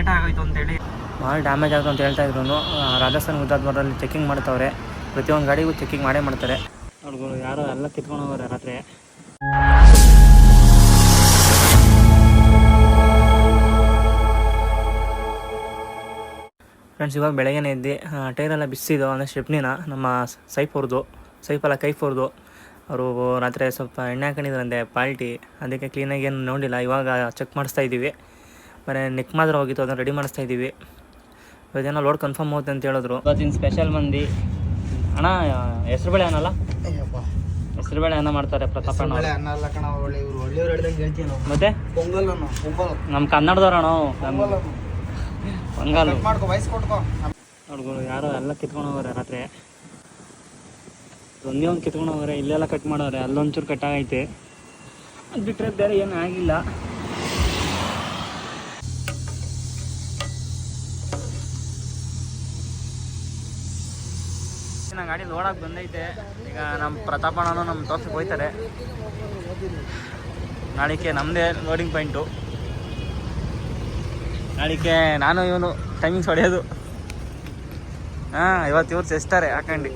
Late ಆಗೋಯ್ತು ಅಂತೇಳಿ. ಭಾಳ ಡ್ಯಾಮೇಜ್ ಆಯಿತು ಅಂತ ಹೇಳ್ತಾ ಇದ್ರು. ರಾಜಸ್ಥಾನ ಗುದ್ದಾದ್ವಾರಲ್ಲಿ ಚೆಕಿಂಗ್ ಮಾಡ್ತಾವ್ರೆ. ಪ್ರತಿಯೊಂದು ಗಾಡಿಗೂ ಚೆಕಿಂಗ್ ಮಾಡೇ ಮಾಡ್ತಾರೆ. ಅವ್ರಿಗೂ ಯಾರೋ ಎಲ್ಲ ಕಿತ್ಕೊಂಡು ಹೋಗೋರೆ ರಾತ್ರಿ. ಫ್ರೆಂಡ್ಸ್ ಇವಾಗ ಬೆಳಗ್ಗೆನೇ ಇದ್ದು ಟೈರೆಲ್ಲ ಬಿಸಿದು ಅಂದರೆ ಸ್ಟೆಪ್ನಿನ ನಮ್ಮ ಸೈಫ್ ಅವ್ರದ್ದು ಸೈಫಲ್ಲ ಕೈಫ್ ಅವ್ರದ್ದು ಅವರು ರಾತ್ರಿ ಸ್ವಲ್ಪ ಎಣ್ಣೆ ಹಾಕೊಂಡಿದ್ರಂತೆ ಪಾಲ್ಟಿ ಅದಕ್ಕೆ ಕ್ಲೀನಾಗಿ ಏನು ನೋಡಿಲ್ಲ, ಇವಾಗ ಚೆಕ್ ಮಾಡಿಸ್ತಾ ಇದ್ದೀವಿ ಬರೀ ನೆಕ್ ಮಾತ್ರ ಹೋಗಿತ್ತು ಅದನ್ನು ರೆಡಿ ಮಾಡಿಸ್ತಾ ಇದ್ದೀವಿ. ಇವತ್ತೇನೋ ಲೋಡ್ ಕನ್ಫರ್ಮ್ ಹೋಗುತ್ತೆ ಅಂತ ಹೇಳಿದ್ರು. ಇವತ್ತಿನ ಸ್ಪೆಷಲ್ ಮಂದಿ. ಅಣ್ಣ ಹೆಸರು ಬೇಳೆ ಅನ್ನಲ್ಲ? ಹೆಸರು ಬೇಳೆ ಅನ್ನ ಮಾಡ್ತಾರೆ ಪ್ರತಾಪಣ್ಣ ಅಣ್ಣ ಮತ್ತೆ? ಪೊಂಗಲ್ ಅನ್ನು ಪೊಂಗಲ್. ನಮ್ಮ ಕನ್ನಡದವ್ರ ಅಣ್ಣ ಪೊಂಗಲ್ ನಮ್ಮ ಬಂಗಾಲು ಕಟ್ ಮಾಡ್ಕೊ ವಯಸ್ಸು ಕೊಟ್ಕೋ. ನೋಡ್ಗಳು ಯಾರು ಎಲ್ಲ ಕಿತ್ಕೊಂಡು ಹೋಗೋರೆ ರಾತ್ರಿ. ಒಂದೇ ಒಂದು ಕಿತ್ಕೊಂಡು ಹೋಗೋರೆ ಇಲ್ಲೆಲ್ಲ ಕಟ್ ಮಾಡೋರೆ ಅಲ್ಲೊಂಚೂರು ಕಟ್ ಆಗೈತೆ. ಅದು ಬಿಟ್ಟರೆ ಬೇರೆ ಏನು ಆಗಿಲ್ಲ. ಲೋಡಾಗಿ ಬಂದೈತೆ. ಈಗ ನಮ್ಮ ಪ್ರತಾಪಣ್ಣನು ನಮ್ಮ ತೋರ್ಸಕ್ಕೆ ಹೋಯ್ತಾರೆ. ನಾಳಿಕೆ ನಮ್ಮದೇ ಲೋಡಿಂಗ್ ಪಾಯಿಂಟು ನಾಳಿಕೆ ನಾನು ಇವನು ಟೈಮಿಂಗ್ಸ್ ಹೊಡೆಯೋದು. ಹಾಂ, ಇವತ್ತು ಇವ್ರು ಚೆಸ್ತಾರೆ ಹಾಕಂಡಿ.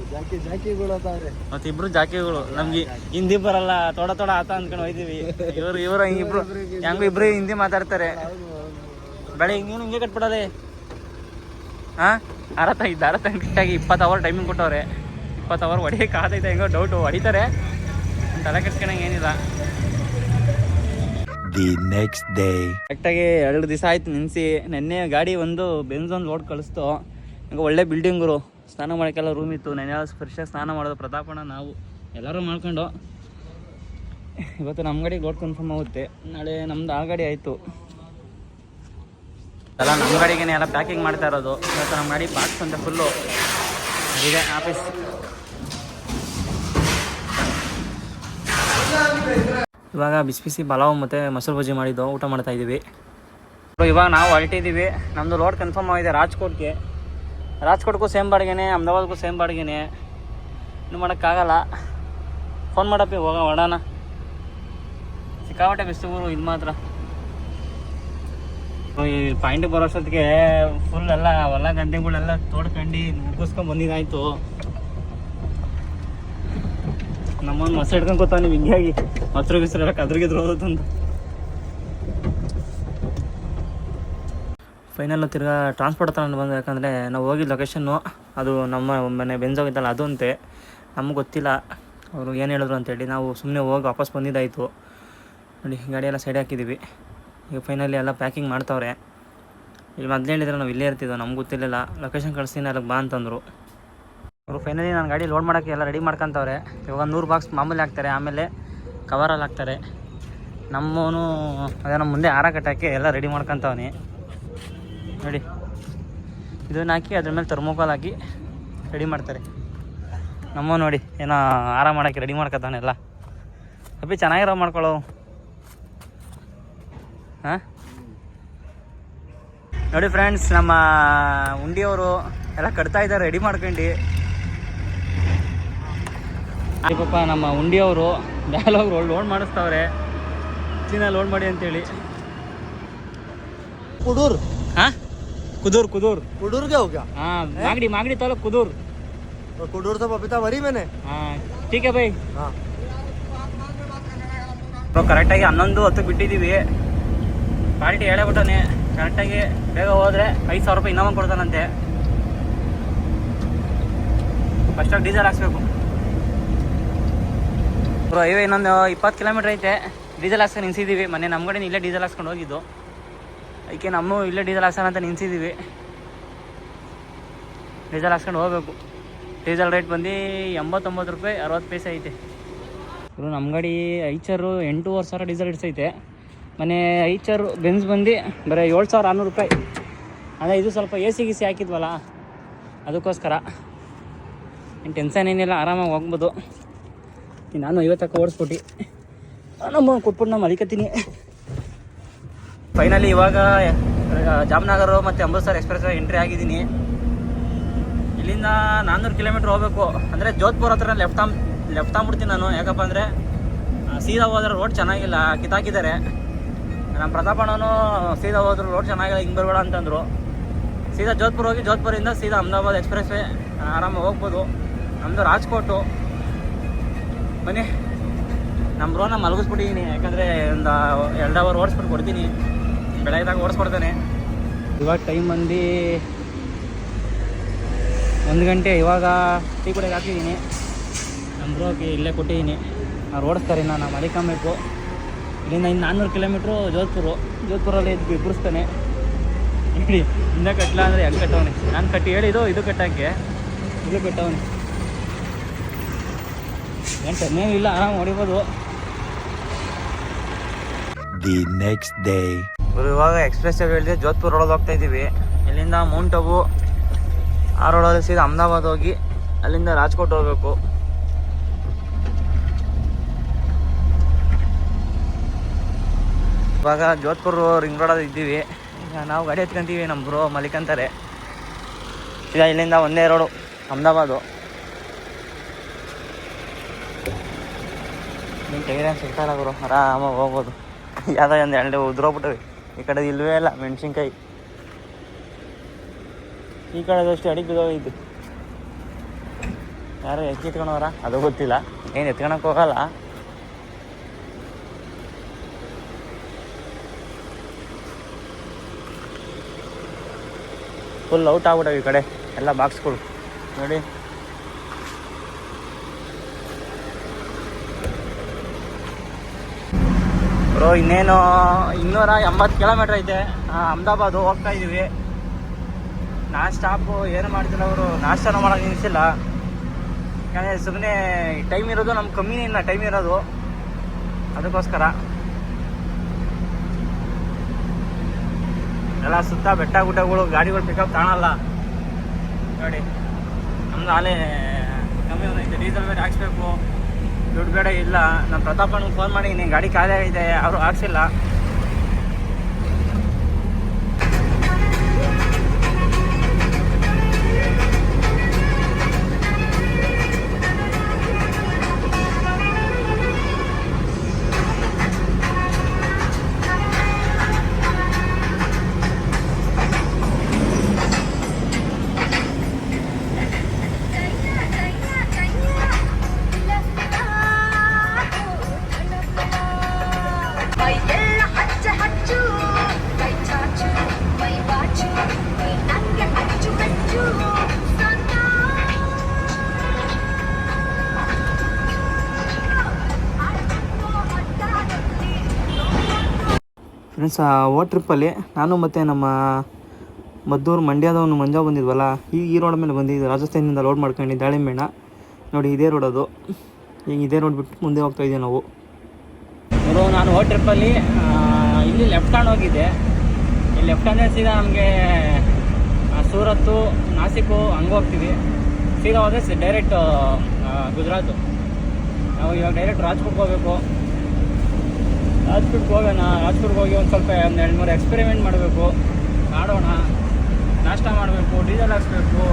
ಮತ್ತೆ ಇಬ್ರು ಜಾಕಿಗಳು, ನಮ್ಗೆ ಹಿಂದಿ ಬರಲ್ಲ ತೋಡ ತೋಡ ಆತ ಅಂದ್ಕೊಂಡು ಹೋಯ್ತೀವಿ. ಇವ್ರು, ಇವರು ಇಬ್ರು, ಹೆಂಗು ಇಬ್ರು ಹಿಂದಿ ಮಾತಾಡ್ತಾರೆ. ಬೆಳೆ ನೀನು ಹಿಂಗೆ ಕಟ್ಬಿಡೋದೆ. ಹಾಂ, ಅರತ ಇದ್ದ, ಅರತ ಕರೆಕ್ಟಾಗಿ ಇಪ್ಪತ್ತು ಅವರ್ ಟೈಮಿಂಗ್ ಕೊಟ್ಟವ್ರೆ. ಇಪ್ಪತ್ತು ಅವರ್ ಹೊಡಿಯೋಕೆ ಆದೈತೆ ಹೆಂಗೋ ಡೌಟು ಹೊಡಿತಾರೆ. ತಲೆ ಕೆಡ್ಸ್ಕೊಂಡಂಗೆ ಏನಿಲ್ಲ. ದಿ ನೆಕ್ಸ್ಟ್ ಡೇ ಕರೆಕ್ಟಾಗಿ ಎರಡು ದಿವಸ ಆಯ್ತು ನಿನ್ಸಿ ನೆನ್ನೆ ಗಾಡಿ ಒಂದು ಒಂದು ಲೋಡ್ ಕಳಿಸ್ತು. ಹಂಗೆ ಒಳ್ಳೆ ಬಿಲ್ಡಿಂಗರು ಸ್ನಾನ ಮಾಡೋಕ್ಕೆಲ್ಲ ರೂಮ್ ಇತ್ತು. ನೆನ್ನೆ ಸ್ಪರ್ಶ ಸ್ನಾನ ಮಾಡೋದು ಪ್ರತಾಪಣ ನಾವು. ಎಲ್ಲರೂ ಮಾಡ್ಕೊಂಡು. ಇವತ್ತು ನಮ್ಮ ಗಾಡಿ ಲೋಡ್ ಕನ್ಫರ್ಮ್ ಆಗುತ್ತೆ. ನಾಳೆ ನಮ್ದು ಆ ಗಾಡಿ ಆಯಿತು. ಎಲ್ಲ ನಮ್ಮ ಗಾಡಿಗೆ ಎಲ್ಲ ಪ್ಯಾಕಿಂಗ್ ಮಾಡ್ತಾ ಇರೋದು. ಇವತ್ತು ನಮ್ಮ ಗಾಡಿ ಬಾಕ್ಸ್ ಅಂತ ಫುಲ್ಲು ಇದೆ ಆಫೀಸ್ ಇವಾಗ ಬಿಸಿ ಬಿಸಿ ಪಲಾವ್ ಮತ್ತು ಮೊಸರು ಬಜ್ಜಿ ಮಾಡಿದ್ದು, ಊಟ ಮಾಡ್ತಾ ಇದ್ದೀವಿ. ಇವಾಗ ನಾವು ಹೊರಟಿದ್ದೀವಿ. ನಮ್ಮದು ರೋಡ್ ಕನ್ಫರ್ಮ್ ಆಗಿದೆ ರಾಜ್ಕೋಟ್ಗೆ. ರಾಜ್ಕೋಟ್ಗೂ ಸೇಮ್ ಬಾಡಿಗೆನೆ, ಅಹಮದಾಬಾದ್ಗೂ ಸೇಮ್ ಬಾಡಿಗೆನೆ. ಇನ್ನು ಮಾಡೋಕ್ಕಾಗಲ್ಲ. ಫೋನ್ ಮಾಡಪ್ಪಿ ಹೋಗ ಹೊಡೋಣ ಸಿಕ್ಕಾಪಟ್ಟೆ ಬಿಸಿ ಊರು ಇದು ಮಾತ್ರ. ಈ ಪಾಯಿಂಟ್ ಬರೋಷ್ಟೊತ್ತಿಗೆ ಫುಲ್ ಎಲ್ಲ ಹೊಲ ಗಂಟೆಗಳೆಲ್ಲ ತೋಡ್ಕಂಡು ಮುಗಿಸ್ಕೊಂಡ್ ಬಂದಿದ್ದಾಯ್ತು. ನಮ್ಮನ್ನು ಮಸ ಹಿಡ್ಕೊಂಡು ಕೂತಾವ ನೀವು ಹಿಂಗಾಗಿ. ಹತ್ರ ಎಲ್ಲ ಕದ್ರಿಗಿದ್ರು ಹೋದಂತ ಫೈನಲ್ ತಿರ್ಗಾ ಟ್ರಾನ್ಸ್ಪೋರ್ಟ್ ತಗೊಂಡು ಬಂದು, ಯಾಕಂದರೆ ನಾವು ಹೋಗಿದ್ದ ಲೊಕೇಶನ್ನು ಅದು ನಮ್ಮ ಮನೆ ಬೆಂಜೋಗಿದ್ದಲ್ಲ, ಅದು ಅಂತೆ. ನಮ್ಗೆ ಗೊತ್ತಿಲ್ಲ ಅವರು ಏನು ಹೇಳಿದ್ರು ಅಂತೇಳಿ ನಾವು ಸುಮ್ಮನೆ ಹೋಗಿ ವಾಪಸ್ ಬಂದಿದ್ದಾಯಿತು. ನೋಡಿ ಗಾಡಿಯೆಲ್ಲ ಸೈಡ್ ಹಾಕಿದ್ದೀವಿ ಈಗ ಫೈನಲಿ ಎಲ್ಲ ಪ್ಯಾಕಿಂಗ್ ಮಾಡ್ತಾವ್ರೆ. ಇಲ್ಲಿ ಮೊದಲು ಹೇಳಿದ್ರೆ ನಾವು ಇಲ್ಲೇ ಇರ್ತಿದ್ದೋ ನಮ್ಗೆ ಗೊತ್ತಿರಲಿಲ್ಲ. ಲೊಕೇಶನ್ ಕಳಿಸ್ತೀನಿ, ಅಲ್ಲಿಗೆ ಬಾ ಅಂತಂದರು. ಅವರು ಫೈನಲಿ ನಾನು ಗಾಡಿ ಲೋಡ್ ಮಾಡೋಕ್ಕೆ ಎಲ್ಲ ರೆಡಿ ಮಾಡ್ಕೊತವ್ರೆ. ಇವಾಗ ನೂರು ಬಾಕ್ಸ್ ಮಾಮೂಲಿ ಹಾಕ್ತಾರೆ, ಆಮೇಲೆ ಕವರಲ್ಲಿ ಹಾಕ್ತಾರೆ. ನಮ್ಮವನು ಅದೇ ನಮ್ಮ ಮುಂದೆ ಹಾರ ಕಟ್ಟೋಕ್ಕೆ ಎಲ್ಲ ರೆಡಿ ಮಾಡ್ಕೊತವನಿ. ನೋಡಿ. ಇದನ್ನ ಹಾಕಿ ಅದ್ರ ಮೇಲೆ ಥರ್ಮೋಕಾಲ್ ಹಾಕಿ ರೆಡಿ ಮಾಡ್ತಾರೆ. ನಮ್ಮ ನೋಡಿ, ಏನೋ ಹಾರ ಮಾಡೋಕ್ಕೆ ರೆಡಿ ಮಾಡ್ಕೊತಾನೆ ಎಲ್ಲ. ಅಪ್ಪಿ ಚೆನ್ನಾಗಿರೋ ಮಾಡ್ಕೊಳ್ಳೋ ಹಾಂ? ನೋಡಿ ಫ್ರೆಂಡ್ಸ್ ನಮ್ಮ ಉಂಡಿಯವರು ಎಲ್ಲ ಕಟ್ತಾ ಇದ್ದಾರೆ ರೆಡಿ ಮಾಡ್ಕೊಂಡು. ಪಾಪ ನಮ್ಮ ಉಂಡಿಯವರು ಡೈಲಾಗ್ ರೋಲ್ ಲೋಡ್ ಮಾಡಿಸ್ತಾವ್ರೆ. ಚೀನಾ ಲೋಡ್ ಮಾಡಿ ಅಂತೇಳಿ. ಕುದೂರ್ ಹಾ? ಕುದೂರ್ ಕುದೂರ್. ಕುಡೂರ್ಗೆ ಹೋಗ ಹಾ ಮಾಗಡಿ ಮಾಗಡಿ ತಾಲೂಕು ಕುದೂರ್. ಕುಡೂರ್ ಸಹ ಪಪಿತಾ ಬರೀ ಮೇನೆ? ಹಾಂ ಟೀಕೆ ಬೈ ಹಾಂ. ಕರೆಕ್ಟಾಗಿ ಹನ್ನೊಂದು ಹತ್ತು ಬಿಟ್ಟಿದ್ದೀವಿ ಪಾರ್ಟಿ ಹೇಳೇಬಿಟ್ಟಾನೆ ಕರೆಕ್ಟಾಗಿ ಬೇಗ ಹೋದರೆ ಐದು ಸಾವಿರ ರೂಪಾಯಿ ಇನ್ನೊಂದು ಕೊಡ್ತಾನಂತೆ. ಫಸ್ಟಾಗಿ ಡೀಸೆಲ್ ಹಾಕ್ಸ್ಬೇಕು. ಬ್ರೋ ಇವೆ ಇನ್ನೊಂದು ಇಪ್ಪತ್ತು ಕಿಲೋಮೀಟ್ರ್ ಐತೆ. ಡೀಸೆಲ್ ಹಾಕ್ಸ್ಕೊಂಡು ನಿಲ್ಸಿದ್ದೀವಿ ಮೊನ್ನೆ ನಮ್ಮ ಕಡೆ ಇಲ್ಲೇ ಡೀಸೆಲ್ ಹಾಕ್ಸ್ಕೊಂಡು ಹೋಗಿದ್ದು. ಅದಕ್ಕೆ ನಮ್ಮ ಇಲ್ಲೇ ಡೀಸೆಲ್ ಹಾಕ್ಸೋಣ ಅಂತ ನಿಲ್ಸಿದ್ದೀವಿ ಡೀಸೆಲ್ ಹಾಕ್ಸ್ಕೊಂಡು ಹೋಗ್ಬೇಕು. ಡೀಸೆಲ್ ರೇಟ್ ಬಂದು ಎಂಬತ್ತೊಂಬತ್ತು ರೂಪಾಯಿ ಅರವತ್ತು ಪೈಸೆ ಐತೆ. ಇವರು ನಮ್ಮ ಗಾಡಿ ಐಚರು ಎಂಟೂವರೆ ಸಾವಿರ ಡೀಸೆಲ್ ಹಿಡ್ಸೈತೆ. ಮನೆ ಐಚರು ಬೆನ್ಸ್ ಬಂದು, ಬರೀ ಏಳು ಸಾವಿರ ಆರುನೂರು ರೂಪಾಯಿ. ಅದೇ ಇದು ಸ್ವಲ್ಪ ಎ ಸಿ ಗಿಸಿ ಹಾಕಿದ್ವಲ್ಲ, ಅದಕ್ಕೋಸ್ಕರ. ಏನು ಟೆನ್ಷನ್ ಏನಿಲ್ಲ, ಆರಾಮಾಗಿ ಹೋಗ್ಬೋದು. ನಾನು ಐವತ್ತಕ್ಕೆ ಓಡಿಸ್ಬಿಟ್ಟು ನಾನು ಕೊಟ್ಬಿಟ್ಟು ನಾನು ಮಲಿಕತ್ತೀನಿ. ಫೈನಲಿ ಇವಾಗ ಜಾಮ್ನಗರ ಮತ್ತು ಅಮೃತ್ಸರ್ ಎಕ್ಸ್ಪ್ರೆಸ್ ಎಂಟ್ರಿ ಆಗಿದ್ದೀನಿ. ಇಲ್ಲಿಂದ ನಾನ್ನೂರು ಕಿಲೋಮೀಟ್ರ್ ಹೋಗಬೇಕು. ಅಂದರೆ ಜೋಧ್ಪುರ್ ಹತ್ರ ಲೆಫ್ಟ್ ಆಮ್ ಲೆಫ್ಟ್ ಆಗ್ಬಿಡ್ತೀನಿ ನಾನು. ಯಾಕಪ್ಪ ಅಂದರೆ ಸೀದಾ ಹೋದ್ರೆ ರೋಡ್ ಚೆನ್ನಾಗಿಲ್ಲ ಕಿತ್ತಾಕಿದ್ದಾರೆ ನಮ್ಮ ಪ್ರತಾಪಣ್ಣನು ಸೀದಾ ಹೋದ್ರು, ರೋಡ್ ಚೆನ್ನಾಗಿಲ್ಲ, ಹಿಂಗೆ ಬರಬೇಡ ಅಂತಂದರು. ಸೀದಾ ಜೋಧ್ಪುರ್ ಹೋಗಿ, ಜೋಧ್ಪುರಿಂದ ಸೀದಾ ಅಹಮದಾಬಾದ್ ಎಕ್ಸ್ಪ್ರೆಸ್ ವೇ ಆರಾಮಾಗಿ ಹೋಗ್ಬೋದು. ನಮ್ಮದು ರಾಜ್ಕೋಟು. ಬನ್ನಿ. ನಮ್ಮ ರೋನ ಮಲಗಿಸ್ಬಿಟ್ಟಿದ್ದೀನಿ ಯಾಕಂದರೆ ಒಂದು ಎರಡು ಅವರ್ ಓಡಿಸ್ಬಿಟ್ಟು ಕೊಡ್ತೀನಿ ಬೆಳಗ್ಗೆದಾಗ ಓಡಿಸ್ಕೊಡ್ತಾನೆ. ಇವಾಗ ಟೈಮ್ ಬಂದು ಒಂದು ಗಂಟೆ, ಇವಾಗ ಟೀ ಕುಡಿಯೋಕೆ ಹಾಕಿದ್ದೀನಿ ನಮ್ಮ ಬ್ರೋಗೆ ಇಲ್ಲೇ ಕೊಟ್ಟಿದ್ದೀನಿ ಅವ್ರು ಓಡಿಸ್ತಾರೆ ನಾನು ಮಲಿಕೊಂಬೇಕು. ಇಲ್ಲಿಂದ ಇನ್ನು ನಾನ್ನೂರು ಕಿಲೋಮೀಟ್ರು ಜೋಧ್ಪುರು. ಜೋಧ್ಪುರಲ್ಲಿ ಇದು ಬಿಡಿಸ್ತಾನೆ ಇಲ್ಲಿ ಇನ್ನೂ ಕಟ್ಟಲ ಅಂದರೆ ಹೆಂಗೆ ಕಟ್ಟವನೆ? ನಾನು ಕಟ್ಟಿ ಹೇಳಿದ್ದು ಇದು ಕಟ್ಟೋಕ್ಕೆ ಇದು ಕಟ್ಟವನೆ. ಏನು ಇಲ್ಲ ಆರಾಮ್ ಹೊಡಿಬೋದು. ದಿ ನೆಕ್ಸ್ಟ್ ಡೇ ಇವ್ರು ಇವಾಗ ಎಕ್ಸ್ಪ್ರೆಸ್ ಹೇಳಿದೆ ಜೋಧ್ಪುರ್ ಒಳಗೆ ಹೋಗ್ತಾ ಇದ್ದೀವಿ. ಇಲ್ಲಿಂದ ಮೌಂಟ್ ಅಬು ಆ ರೋಡಲ್ಲಿ ಸೀದಾ ಅಹಮದಾಬಾದ್ ಹೋಗಿ ಅಲ್ಲಿಂದ ರಾಜ್ಕೋಟ್ ಹೋಗ್ಬೇಕು. ಇವಾಗ ಜೋಧ್ಪುರ್ ರಿಂಗ್ ರೋಡಲ್ಲಿ ಇದ್ದೀವಿ. ಈಗ ನಾವು ಗಾಡಿ ಹತ್ಕೊಂತೀವಿ ನಮ್ಮ ಬ್ರೋ ಮಲಿಕಂತಾರೆ ಈಗ ಇಲ್ಲಿಂದ ಒಂದೇ ರೋಡು ಅಹಮದಾಬಾದು. ನಿಮ್ಗೆ ಟೈರೇನು ಏನು ಸಿಗ್ತಾ ಇಲ್ಲ ಗುರು, ಆರಾಮಾಗಿ ಹೋಗ್ಬೋದು. ಯಾವುದೋ ಒಂದು ಎರಡು ಉದ್ರೋಗ್ಬಿಟ್ಟವೆ. ಈ ಕಡೆ ಇಲ್ಲವೇ ಇಲ್ಲ, ಮೆಣಸಿನ್ಕಾಯಿ. ಈ ಕಡೆದಷ್ಟು ಅಡಿಗೆ ಬಿದ್ದೋಗಿದ್ದು. ಯಾರು ಎತ್ತಿ ಎತ್ಕೊಂಡವ್ರ ಅದು ಗೊತ್ತಿಲ್ಲ. ಏನು ಎತ್ಕೊಳಕ್ಕೆ ಹೋಗಲ್ಲ. ಫುಲ್ ಔಟ್ ಆಗ್ಬಿಟ್ಟವೆ ಈ ಕಡೆ. ಎಲ್ಲ ಬಾಕ್ಸ್ಗಳು ನೋಡಿ. ಬ್ರೋ ಇನ್ನೇನು ಇನ್ನೂರ ಎಂಬತ್ತು ಕಿಲೋಮೀಟ್ರ್ ಐತೆ ಅಹಮದಾಬಾದು ಹೋಗ್ತಾ ಇದ್ದೀವಿ ನಾ ಸ್ಟಾಪು ಏನು ಮಾಡ್ತಿಲ್ಲ ಅವರು. ನಾಷ್ಟಾನು ಮಾಡೋಕೆ ನಿಲ್ಸಿಲ್ಲ. ಯಾಕಂದರೆ ಸುಮ್ಮನೆ ಟೈಮ್ ಇರೋದು ನಮ್ಗೆ ಕಮ್ಮಿನೇ ಇಲ್ಲ ಟೈಮ್ ಇರೋದು. ಅದಕ್ಕೋಸ್ಕರ. ಎಲ್ಲ ಸುತ್ತ ಬೆಟ್ಟ ಗುಡ್ಡಗಳು, ಗಾಡಿಗಳು ಪಿಕಪ್ ಕಾಣಲ್ಲ. ನೋಡಿ, ನಮ್ದು ಆಲೇ ಕಮ್ಮಿ ಒಂದೈತೆ ಡೀಸೆಲ್ ಬೇರೆ ಹಾಕ್ಸ್ಬೇಕು. ದುಡ್ಡು ಬೇಡ ಇಲ್ಲ. ನಾನು ಪ್ರತಾಪನಿಗೆ ಫೋನ್ ಮಾಡಿ, ನೀನು ಗಾಡಿ ಖಾಲಿ ಆಗಿದೆ, ಅವರು ಹಾಕ್ಸಿಲ್ಲ. ಫ್ರೆಂಡ್ಸ್ ಓ ಟ್ರಿಪ್ಪಲ್ಲಿ ನಾನು ಮತ್ತು ನಮ್ಮ ಮದ್ದೂರು ಮಂಡ್ಯದವನು ಮಂಜ ಬಂದಿದ್ವಲ್ಲ, ಈ ಈ ರೋಡ್ ಮೇಲೆ ಬಂದಿದ್ದು ರಾಜಸ್ಥಾನದಿಂದ ಲೋಡ್ ಮಾಡ್ಕೊಂಡು ದಾಳಿಂಬೆಣ್ಣ ನೋಡಿ ಇದೇ ರೋಡ್ ಅದು. ಈಗ ಇದೇ ರೋಡ್ ಬಿಟ್ಟು ಮುಂದೆ ಹೋಗ್ತಾ ಇದ್ದೀವಿ ನಾವು. ನಾನು ಓ ಟ್ರಿಪ್ಪಲ್ಲಿ ಇಲ್ಲಿ ಲೆಫ್ಟ್ ಹ್ಯಾಂಡ್ ಹೋಗಿದ್ದೆ. ಇಲ್ಲಿ ಲೆಫ್ಟ್ ಹ್ಯಾಂಡ್ ಸೀದಾ ನಮಗೆ ಸೂರತ್ತು, ನಾಸಿಕು ಹಂಗೆ ಹೋಗ್ತೀವಿ. ಸೀದಾ ಹೋದರೆ ಡೈರೆಕ್ಟ್ ಗುಜರಾತು. ನಾವು ಇವಾಗ ಡೈರೆಕ್ಟ್ ರಾಜ್ಕೋಟ್ಗೆ ಹೋಗಬೇಕು. ರಾಜ್ಕೋಟ್ಗೆ ಹೋಗೋಣ ರಾಜ್ಕೋಟ್ಗೆ ಹೋಗಿ ಒಂದು ಸ್ವಲ್ಪ ಒಂದು ಎರಡು ಮೂರು ಎಕ್ಸ್ಪೆರಿಮೆಂಟ್ ಮಾಡಬೇಕು. ಆಡೋಣ ನಾಷ್ಟ ಮಾಡಬೇಕು, ಡೀಸೆಲ್ ಹಾಕ್ಸ್ಬೇಕು.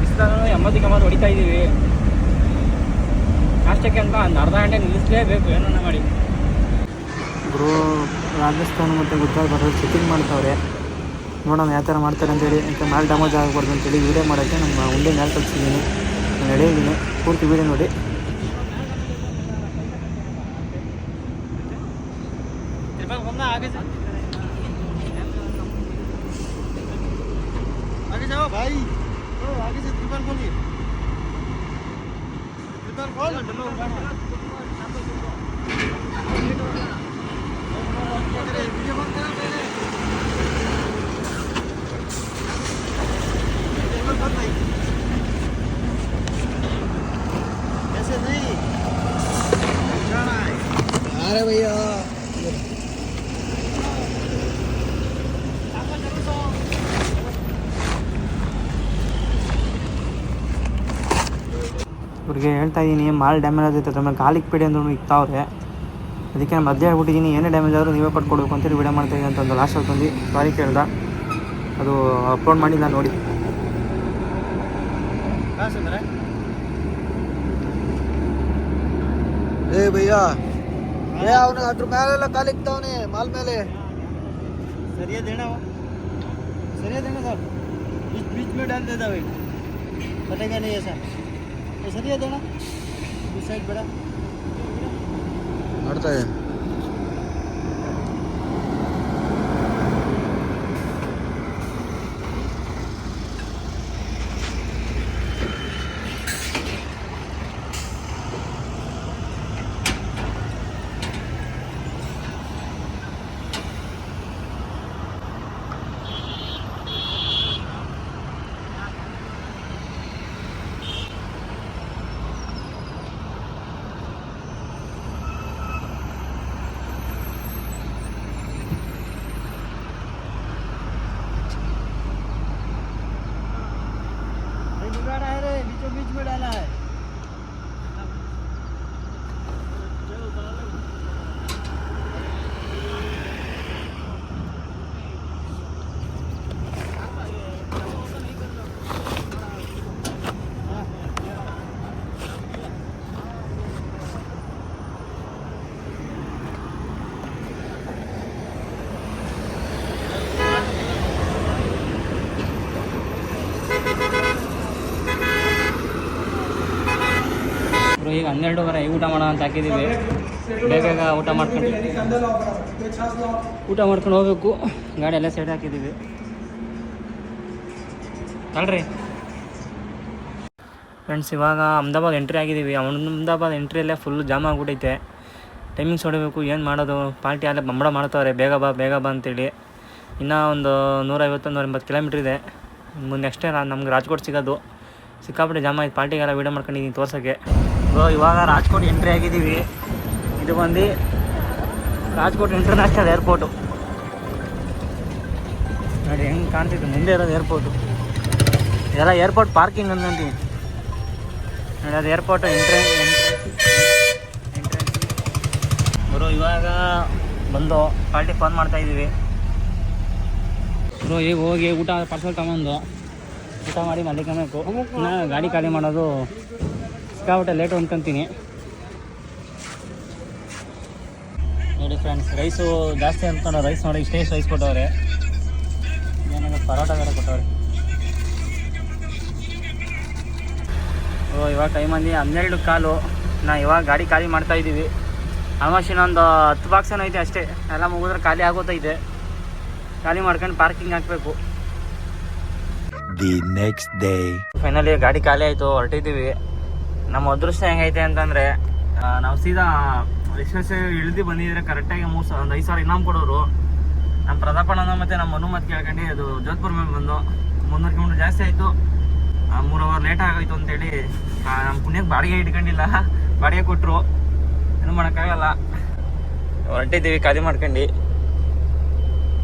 ಬಿಸಿಲೂ ಎಂಬತ್ತಿಗೆ ಎಂಬತ್ತು ಹೊಡಿತಾ ಇದ್ದೀವಿ ನಾಷ್ಟಕ್ಕೆ ಅಂತ ಒಂದು ಅರ್ಧ ಗಂಟೆ ನಿಲ್ಲಿಸಲೇಬೇಕು ಏನನ್ನ ಮಾಡಿ ಬ್ರೋ ರಾಜಸ್ಥಾನ ಮತ್ತು ಗುಜರಾತ್ ಬರೋದು ಚೆಕಿಂಗ್ ಮಾಡ್ತಾವ್ರೆ. ನೋಡೋಣ ಯಾವ ಥರ ಮಾಡ್ತಾರೆ ಅಂತೇಳಿ. ಯಾಕೆ ಮ್ಯಾಲೆ ಡ್ಯಾಮೇಜ್ ಆಗಬಾರ್ದು ಅಂತೇಳಿ ವೀಡಿಯೋ ಮಾಡೋಕ್ಕೆ ನಮ್ಮ ಉಂಡೆ ಮ್ಯಾಲೆ ಕಳಿಸಿದ್ದೀನಿ ನಾನು ನಡೆಯಿದ್ದೀನಿ ಪೂರ್ತಿ ವೀಡಿಯೋ ನೋಡಿ. आगे जाओ भाई ओ आगे से त्रिपाल खोलिए त्रिपाल खोल वीडियो बंद करा पहले टेबल बंद नहीं ऐसे नहीं जाना है अरे भैया ಇವ್ರಿಗೆ ಹೇಳ್ತಾ ಇದ್ದೀನಿ ಮಾಲ್ ಡ್ಯಾಮೇಜ್ ಆದೈತೆ ಅದ್ರ ಮೇಲೆ ಕಾಲಿಗೆ ಪೇಡಿ ಅಂದ್ರೂ ಇಕ್ತಾವ್ರೆ ಅದಕ್ಕೆ ನಾನು ಮಧ್ಯೆ ಹೇಳ್ಬಿಟ್ಟಿದ್ದೀನಿ ಏನೇ ಡ್ಯಾಮೇಜ್ ಆದರೂ ನೀವೇ ಕೊಟ್ಕೊಡ್ಬೇಕು ಅಂತೇಳಿ ವಿಡಿಯೋ ಮಾಡ್ತಾ ಇದ್ದೀನಿ ಅಂತಂದು ಲಾಸ್ಟಲ್ಲಿ ತಂದು ಸಾರಿ ಕೇಳ್ದ ಅದು ಅಪ್ಲೋಡ್ ಮಾಡಿಲ್ಲ ನೋಡಿ कहाँ से मेरा ए भैया ಏ ಅವನು ಅದ್ರ ಮೇಲೆಲ್ಲ ಕಾಲಿಕ್ತಾವನೆ ಮಾಲ್ ಮೇಲೆ सरिया देना हो सरिया देना साहब बीच बीच में डाल देता भाई फटेगा नहीं ऐसा ऐसा दिया देना। दूसरा बड़ा। हटता है। बीच मिळाला आहे. ಈಗ ಹನ್ನೆರಡುವರೆ ಊಟ ಮಾಡೋಣ ಅಂತ ಹಾಕಿದ್ದೀವಿ. ಬೇಗ ಊಟ ಮಾಡ್ಕೊಂಡು. ಊಟ ಮಾಡ್ಕೊಂಡು ಹೋಗ್ಬೇಕು. ಗಾಡಿ ಎಲ್ಲ ಸೈಡ್ ಹಾಕಿದ್ದೀವಿ. ಅಲ್ರಿ ಫ್ರೆಂಡ್ಸ್ ಇವಾಗ ಅಹಮದಾಬಾದ್ ಎಂಟ್ರಿ ಆಗಿದ್ದೀವಿ ಅಹಮದಾಬಾದ್ ಎಂಟ್ರಿಯಲ್ಲೇ ಫುಲ್ ಜಾಮ್ ಆಗಿಬಿಟ್ಟೈತೆ ಟೈಮಿಂಗ್ಸ್ ಹೊಡಿಬೇಕು ಏನು ಮಾಡೋದು? ಪಾರ್ಟಿ ಅಲ್ಲೇ ಬಂಬಡ ಮಾಡ್ತಾವ್ರೆ. ಬೇಗ ಬಾ ಬೇಗ ಬಾ ಅಂತೇಳಿ. ಇನ್ನೂ ಒಂದು ನೂರೈವತ್ತು ನೂರ ಎಂಬತ್ತು ಕಿಲೋಮೀಟ್ರ್ ಇದೆ ನೆಕ್ಸ್ಟೇ ನಮ್ಗೆ ರಾಜ್ಕೋಟ್ ಸಿಗೋದು. ಸಿಕ್ಕಾಪಟ್ಟೆ ಜಾಮ್ ಆಯ್ತು. ಪಾರ್ಟಿಗೆಲ್ಲ ವೀಡಿಯೋ ಮಾಡ್ಕೊಂಡಿದ್ದೀನಿ ತೋರ್ಸೋಕ್ಕೆ. ಸೊ ಇವಾಗ ರಾಜ್ಕೋಟ್ ಎಂಟ್ರಿ ಆಗಿದ್ದೀವಿ. ಇದು ಬಂದು ರಾಜ್ಕೋಟ್ ಇಂಟರ್ನ್ಯಾಷನಲ್ ಏರ್ಪೋರ್ಟು ನೋಡಿ, ಹೆಂಗೆ ಕಾಣ್ತಿತ್ತು? ಮುಂದೆ ಇರೋದು ಏರ್ಪೋರ್ಟು ಇದೆಲ್ಲ ಏರ್ಪೋರ್ಟ್ ಪಾರ್ಕಿಂಗ್ ಅಂತೀವಿ ನೋಡಿ, ಅದು ಏರ್ಪೋರ್ಟು ಎಂಟ್ರಿ ಬ್ರೋ ಇವಾಗ ಬಂದು ಪಾರ್ಟಿ ಫೋನ್ ಮಾಡ್ತಾ ಇದ್ದೀವಿ. ಬ್ರೋ ಈಗ ಹೋಗಿ ಊಟ ಪಾರ್ಸಲ್ ತಗೊಂಡು ಊಟ ಮಾಡಿ ಮಲ್ಲಿಕಬೇಕು ಗಾಡಿ ಖಾಲಿ ಮಾಡೋದು ಸಿಕ್ಕಾಬಿಟ್ಟೆ ಲೇಟು ಅನ್ಕೊಂತೀನಿ. ನೋಡಿ ಫ್ರೆಂಡ್ಸ್ ರೈಸು ಜಾಸ್ತಿ ಅಂದ್ಕೊಂಡು ರೈಸ್ ನೋಡಿ ಇಷ್ಟೇ ರೈಸ್ ಕೊಟ್ಟವ್ರೆ. ಏನಾದ್ರು ಪರೋಟ ಬೇರೆ ಕೊಟ್ಟವ್ರೆ. ಓ ಇವಾಗ ಟೈಮ್ ಅಂದು ಹನ್ನೆರಡು ಕಾಲು. ನಾ ಇವಾಗ ಗಾಡಿ ಖಾಲಿ ಮಾಡ್ತಾ ಇದ್ದೀವಿ. ಆಲ್ಮೋಸ್ಟ್ ಇನ್ನೊಂದು ಹತ್ತು ಬಾಕ್ಸ್ ಏನೋ ಐತೆ ಅಷ್ಟೇ. ಎಲ್ಲ ಮುಗಿದ್ರೆ ಖಾಲಿ ಆಗೋತೈತೆ ಖಾಲಿ ಮಾಡ್ಕೊಂಡು ಪಾರ್ಕಿಂಗ್ ಹಾಕಬೇಕು. ದಿ ನೆಕ್ಸ್ಟ್ ಡೇ ಫೈನಲಿ ಗಾಡಿ ಖಾಲಿ ಆಯಿತು ಹೊರಟಿದ್ದೀವಿ. ನಮ್ಮ ಅದೃಷ್ಟ ಹೆಂಗೈತೆ ಅಂತಂದರೆ ನಾವು ಸೀದಾ ಎಕ್ಸ್ಪ್ರೆಸ್ ಇಳಿದು ಬಂದಿದ್ರೆ ಕರೆಕ್ಟಾಗಿ ಮೂರು ಸಾವಿರ ಒಂದು ಐದು ಸಾವಿರ ಇನಾಮ್ ಕೊಡೋರು. ನಮ್ಮ ಪ್ರತಾಪಣ್ಣ ಮತ್ತು ನಮ್ಮ ಅನುಮತಿ ಕೇಳ್ಕೊಂಡು ಅದು ಜೋಧ್ಪುರ್ ಮೇಲೆ ಬಂದು ಮುನ್ನೂರು ಕಿಲೋಮೀಟರ್ ಜಾಸ್ತಿ ಆಯಿತು. ಮೂರು ಅವರ್ ಲೇಟ್ ಆಗೋಯ್ತು ಅಂತೇಳಿ ನಮ್ಮ ಪುಣ್ಯಕ್ಕೆ ಬಾಡಿಗೆ ಇಟ್ಕೊಂಡಿಲ್ಲ. ಬಾಡಿಗೆ ಕೊಟ್ಟರು ಏನು ಮಾಡೋಕ್ಕಾಗಲ್ಲ. ಹೊರಟಿದ್ದೀವಿ ಖಾದಿ ಮಾಡ್ಕೊಂಡು.